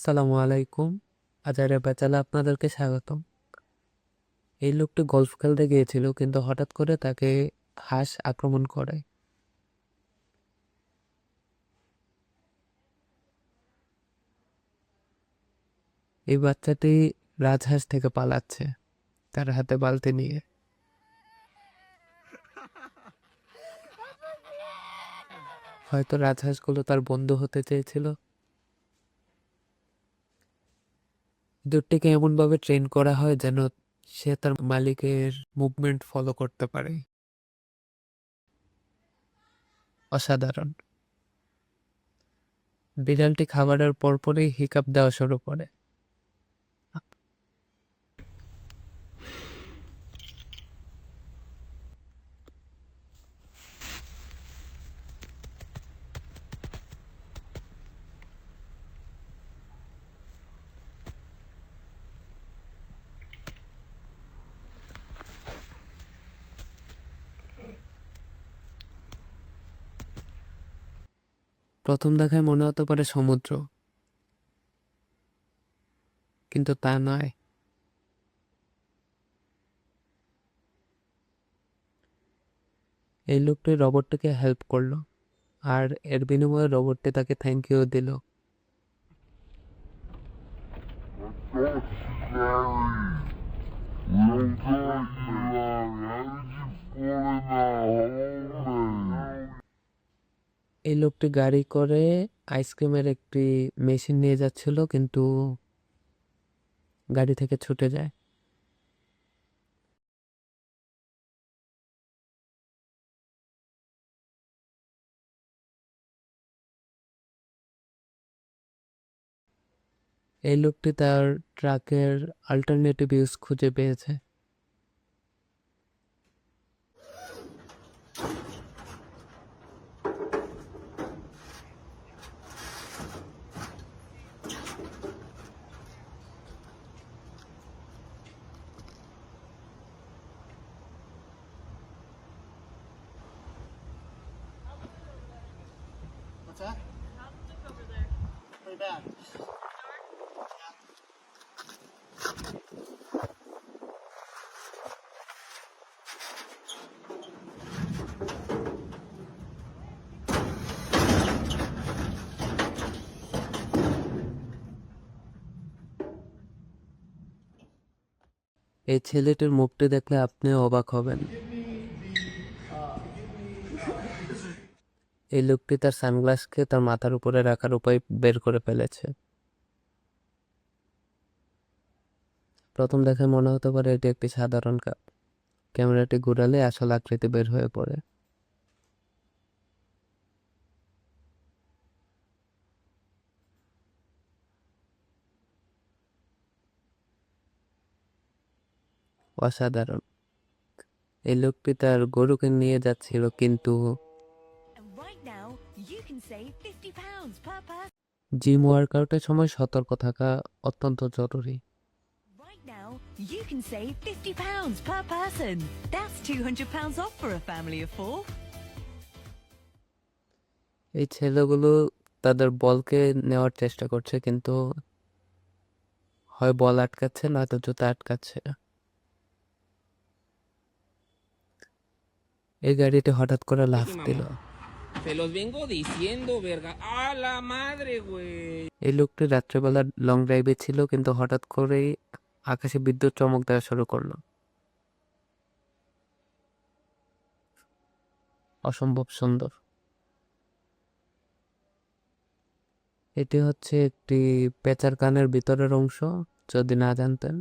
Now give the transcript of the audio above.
আসসালামু আলাইকুম। আজারে বেচালা আপনাদেরকে স্বাগতম। এই লোকটি গল্ফ খেলতে গিয়েছিল, কিন্তু হঠাৎ করে তাকে হাঁস আক্রমণ করে। এই বাচ্চাটি রাজহাঁস থেকে পালাচ্ছে, তার হাতে বালতি নিয়ে। হয়তো রাজহাঁসগুলো তার বন্ধু হতে চেয়েছিল। দুটিকে এমনভাবে ট্রেন করা হয় যেন সে তার মালিকের মুভমেন্ট ফলো করতে পারে। অসাধারণ। বিড়ালটি খাবারের পরপরই হিকাপ দেওয়া শুরু করে। প্রথম দেখায় মনে হতে পারে সমুদ্র। কিন্তু তা নয়। এই লোকটি রবটটিকে হেল্প করল, আর এর বিনিময়ে রবটটি তাকে থ্যাংক ইউ দিল। এই লোকটি গাড়ি করে আইসক্রিমের একটি মেশিন নিয়ে যাচ্ছিল, কিন্তু গাড়ি থেকে ছুটে যায়। এই লোকটি তার ট্রাকের অল্টারনেটিভ ইউজ খুঁজে পেয়েছে। What's that? Pretty bad. এই ছেলেটির মুখটি দেখলে আপনি অবাক হবেন এই লোকটি তার সানগ্লাসকে তার মাথার উপরে রাখার উপায় বের করে ফেলেছে। প্রথম দেখে মনে হতে পারে এটি একটি সাধারণ কাপ। ক্যামেরাটি ঘুরালে আসল আকৃতি বের হয়ে পড়ে। অসাধারণ। এই লোকটি তার গরুকে নিয়ে যাচ্ছিল, কিন্তু জিম ওয়ার্কআউটের সময় সতর্ক থাকা অত্যন্ত জরুরি You can save 50 pounds per person. That's 200 pounds off for a family of four. এই ছেলেগুলো তাদের বলকে নেওয়ার চেষ্টা করছে কিন্তু হয় বল আটকাচ্ছে না তো জুতা আটকাচ্ছে এই গাড়িটি হঠাৎ করে লাফ দিলো Se los vengo diciendo, verga. ¡A la madre, güey! এই লোকটি রাত্রেবেলা লং ড্রাইভে ছিল কিন্তু হঠাৎ করেই আকাশে বিদ্যুৎ চমক দেওয়া শুরু করল অসম্ভব সুন্দর এটি হচ্ছে একটি পেঁচার কানের ভিতরের অংশ যদি না জানতেন